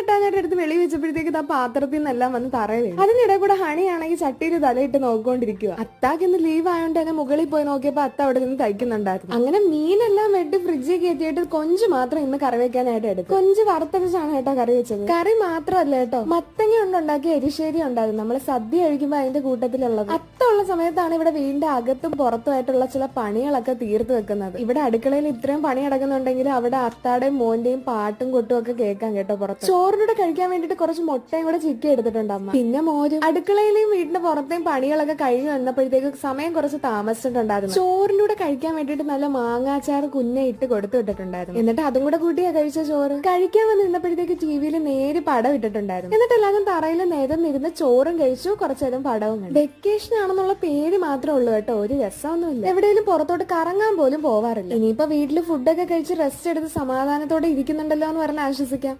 കിട്ടാനായിട്ട് എടുത്ത് വെളി വെച്ചപ്പോഴത്തേക്ക് ആ പാത്രത്തിൽ നിന്നെല്ലാം വന്ന് തറയിൽ അതിനിടെ കൂടെ ഹണിയാണെങ്കിൽ ചട്ടിയിൽ തലയിട്ട് നോക്കിക്കൊണ്ടിരിക്കുക അത്താക്ക് ഇന്ന് ലീവ് ആയതുകൊണ്ട് തന്നെ മുകളിൽ പോയി നോക്കിയപ്പോ അത്ത അവിടെ നിന്ന് തയ്ക്കുന്നുണ്ടായിരുന്നു. അങ്ങനെ മീനെല്ലാം വെട്ടി ഫ്രിഡ്ജിൽ കയറ്റിയിട്ട് കൊഞ്ച് മാത്രം ഇന്ന് കറി വെക്കാനായിട്ട് എടുത്തു. കൊഞ്ച് വറുത്തരച്ചാണ് കേട്ടോ കറി വെച്ചത്. കറി മാത്രമല്ല കേട്ടോ മത്തങ്ങ കൊണ്ടുണ്ടാക്കിയ എരിശ്ശേരി ഉണ്ടായിരുന്നു. നമ്മൾ സദ്യ കഴിക്കുമ്പോൾ അതിന്റെ കൂട്ടത്തിലുള്ളത്. അത്ത ഉള്ള സമയത്താണ് ഇവിടെ വീടിന്റെ അകത്തും പുറത്തുമായിട്ടുള്ള ചില പണികളൊക്കെ തീർത്തു വെക്കുന്നത്. ഇവിടെ അടുക്കളയിൽ ഇത്രയും പണി അടക്കുന്നുണ്ടെങ്കിൽ അവിടെ അത്താടെയും മോന്റെയും പാട്ടും കൊട്ടും ഒക്കെ കേൾക്കാൻ കേട്ടോ പുറത്ത്. ചോറിനൂടെ കഴിക്കാൻ വേണ്ടിട്ട് കുറച്ച് മുട്ടയും കൂടെ ചിക്കി എടുത്തിട്ടുണ്ട് അമ്മ. പിന്നെ മോരും. അടുക്കളയിലെയും വീടിന്റെ പുറത്തെയും പണികളൊക്കെ കഴിഞ്ഞു വന്നപ്പോഴത്തേക്ക് സമയം കുറച്ച് താമസിച്ചിട്ടുണ്ടായിരുന്നു. ചോറിനൂടെ കഴിക്കാൻ വേണ്ടിട്ട് നല്ല മാങ്ങാച്ചാർ കുഞ്ഞെ ഇട്ട് കൊടുത്തു വിട്ടിട്ടുണ്ടായിരുന്നു. എന്നിട്ട് അതും കൂടെ കൂട്ടിയാ കഴിച്ച ചോറ്. കഴിക്കാൻ വന്ന് നിന്നപ്പോഴത്തേക്ക് ടി വിയിൽ നേര് പടം ഇട്ടിട്ടുണ്ടായിരുന്നു. എന്നിട്ട് എല്ലാവരും തറയിൽ നിരന്നിരുന്ന് ചോറും കഴിച്ചു കുറച്ചേരം പടവും വെക്കേഷൻ ആണെന്നുള്ള പേര് മാത്രമേ ഉള്ളൂ കേട്ടോ. ഒരു രസമൊന്നുമില്ല. എവിടെയെങ്കിലും പുറത്തോട്ട് കറങ്ങാൻ പോലും പോവാറില്ല. ഇനിയിപ്പോ വീട്ടിൽ ഫുഡൊക്കെ കഴിച്ച് റെസ്റ്റ് എടുത്ത് സമാധാനത്തോടെ ഇരിക്കുന്നുണ്ടല്ലോ എന്ന് പറഞ്ഞ് ആശ്വസിക്കാം.